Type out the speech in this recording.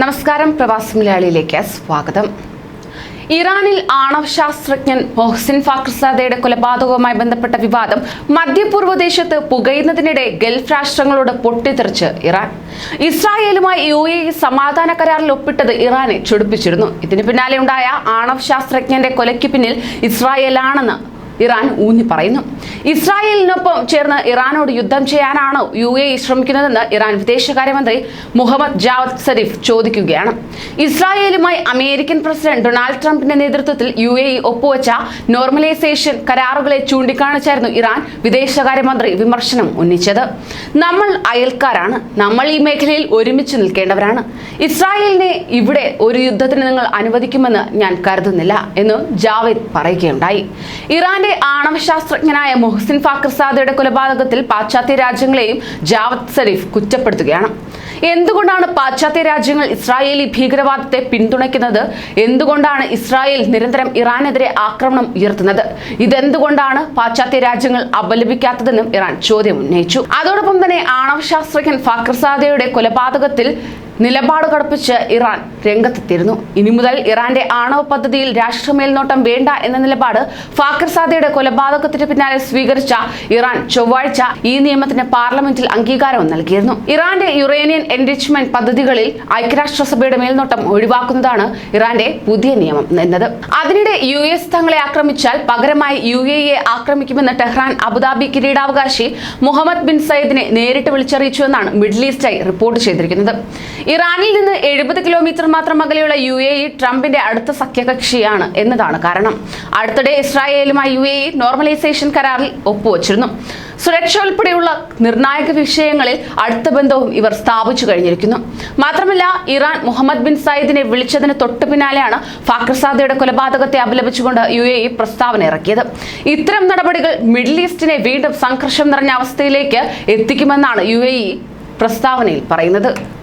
നമസ്കാരം പ്രവാസി മലയാളിയിലേക്ക് സ്വാഗതം. ഇറാനിൽ ആണവ ശാസ്ത്രജ്ഞൻ ഫാക്രസാദയുടെ കൊലപാതകവുമായി ബന്ധപ്പെട്ട വിവാദം മധ്യപൂർവ ദേശത്ത് പുകയുന്നതിനിടെ ഗൾഫ് രാഷ്ട്രങ്ങളോട് പൊട്ടിത്തെറിച്ച് ഇറാൻ. ഇസ്രായേലുമായി യു എ സമാധാന കരാറിൽ ഒപ്പിട്ടത് ഇറാനെ ചൊടിപ്പിച്ചിരുന്നു. ഇതിനു പിന്നാലെ ഉണ്ടായ ആണവ ശാസ്ത്രജ്ഞന്റെ കൊലയ്ക്ക് പിന്നിൽ ഇസ്രായേലാണെന്ന് ഇറാൻ ഊന്നി പറയുന്നു. ഇസ്രായേലിനൊപ്പം ചേർന്ന് ഇറാനോട് യുദ്ധം ചെയ്യാനാണോ യു എ ശ്രമിക്കുന്നതെന്ന് ഇറാൻ വിദേശകാര്യമന്ത്രി മുഹമ്മദ് ജാവദ് സരീഫ് ചോദിക്കുകയാണ്. ഇസ്രായേലുമായി അമേരിക്കൻ പ്രസിഡന്റ് ഡൊണാൾഡ് ട്രംപിന്റെ നേതൃത്വത്തിൽ യു എ ഒപ്പുവെച്ച നോർമലൈസേഷൻ കരാറുകളെ ചൂണ്ടിക്കാണിച്ചായിരുന്നു ഇറാൻ വിദേശകാര്യമന്ത്രി വിമർശനം ഉന്നയിച്ചത്. നമ്മൾ അയൽക്കാരാണ്. നമ്മൾ ഈ മേഖലയിൽ ഒരുമിച്ച് നിൽക്കേണ്ടവരാണ്. ഇസ്രായേലിനെ ഇവിടെ ഒരു യുദ്ധത്തിന് നിങ്ങൾ അനുവദിക്കുമെന്ന് ഞാൻ കരുതുന്നില്ല എന്ന് ജാവേദ് പറയുകയുണ്ടായി. ഇറാന്റെ ആണവ ശാസ്ത്രജ്ഞനായ മൊഹസിൻ ഫാഖർസാദയുടെ കൊലപാതകത്തിൽ പാശ്ചാത്യ രാജ്യങ്ങളെയും ജാവദ് സരീഫ് കുറ്റപ്പെടുത്തുകയാണ്. എന്തുകൊണ്ടാണ് പാശ്ചാത്യ രാജ്യങ്ങൾ ഇസ്രായേലി ഭീകരവാദത്തെ പിന്തുണയ്ക്കുന്നത്? എന്തുകൊണ്ടാണ് ഇസ്രായേൽ നിരന്തരം ഇറാനെതിരെ ആക്രമണം ഉയർത്തുന്നത്? ഇതെന്തുകൊണ്ടാണ് പാശ്ചാത്യ രാജ്യങ്ങൾ അപലപിക്കാത്തതെന്നും ഇറാൻ ചോദ്യം ഉന്നയിച്ചു. അതോടൊപ്പം തന്നെ ആണവ ശാസ്ത്രജ്ഞൻ ഫാഖർസാദയുടെ കൊലപാതകത്തിൽ നിലപാട് കടുപ്പിച്ച് ഇറാൻ രംഗത്തെത്തിയിരുന്നു. ഇനി മുതൽ ഇറാന്റെ ആണവ പദ്ധതിയിൽ രാഷ്ട്രമേൽനോട്ടം വേണ്ട എന്ന നിലപാട് ഫാഖർസാദയുടെ കൊലപാതകത്തിന് പിന്നാലെ സ്വീകരിച്ച ഇറാൻ ചൊവ്വാഴ്ച ഈ നിയമത്തിന് പാർലമെന്റിൽ അംഗീകാരം നൽകിയിരുന്നു. ഇറാന്റെ യുറേനിയൻ എൻറിച്ച്മെന്റ് പദ്ധതികളിൽ ഐക്യരാഷ്ട്രസഭയുടെ മേൽനോട്ടം ഒഴിവാക്കുന്നതാണ് ഇറാന്റെ പുതിയ നിയമം എന്നത്. അതിനിടെ യു എസ് തങ്ങളെ ആക്രമിച്ചാൽ പകരമായി യു എ ആക്രമിക്കുമെന്ന് ടെഹ്റാൻ അബുദാബി കിരീടാവകാശി മുഹമ്മദ് ബിൻ സയ്യിദിനെ നേരിട്ട് വിളിച്ചറിയിച്ചു എന്നാണ് മിഡിൽ ഈസ്റ്റായി റിപ്പോർട്ട് ചെയ്തിരിക്കുന്നത്. ഇറാനിൽ നിന്ന് എഴുപത് കിലോമീറ്റർ മാത്രം അകലെയുള്ള യു എ ഇ ട്രംപിന്റെ അടുത്ത സഖ്യകക്ഷിയാണ് എന്നതാണ് കാരണം. അടുത്തിടെ ഇസ്രായേലുമായി യു എ ഇ നോർമലൈസേഷൻ കരാറിൽ ഒപ്പുവച്ചിരുന്നു. സുരക്ഷ ഉൾപ്പെടെയുള്ള നിർണായക വിഷയങ്ങളിൽ അടുത്ത ബന്ധവും ഇവർ സ്ഥാപിച്ചു കഴിഞ്ഞിരിക്കുന്നു. മാത്രമല്ല ഇറാൻ മുഹമ്മദ് ബിൻ സയ്യിദിനെ വിളിച്ചതിന് തൊട്ടു പിന്നാലെയാണ് ഫാക്രസാദയുടെ കൊലപാതകത്തെ അപലപിച്ചുകൊണ്ട് യു എ പ്രസ്താവന ഇറക്കിയത്. ഇത്തരം നടപടികൾ മിഡിൽ ഈസ്റ്റിനെ വീണ്ടും സംഘർഷം നിറഞ്ഞ അവസ്ഥയിലേക്ക് എത്തിക്കുമെന്നാണ് യു പ്രസ്താവനയിൽ പറയുന്നത്.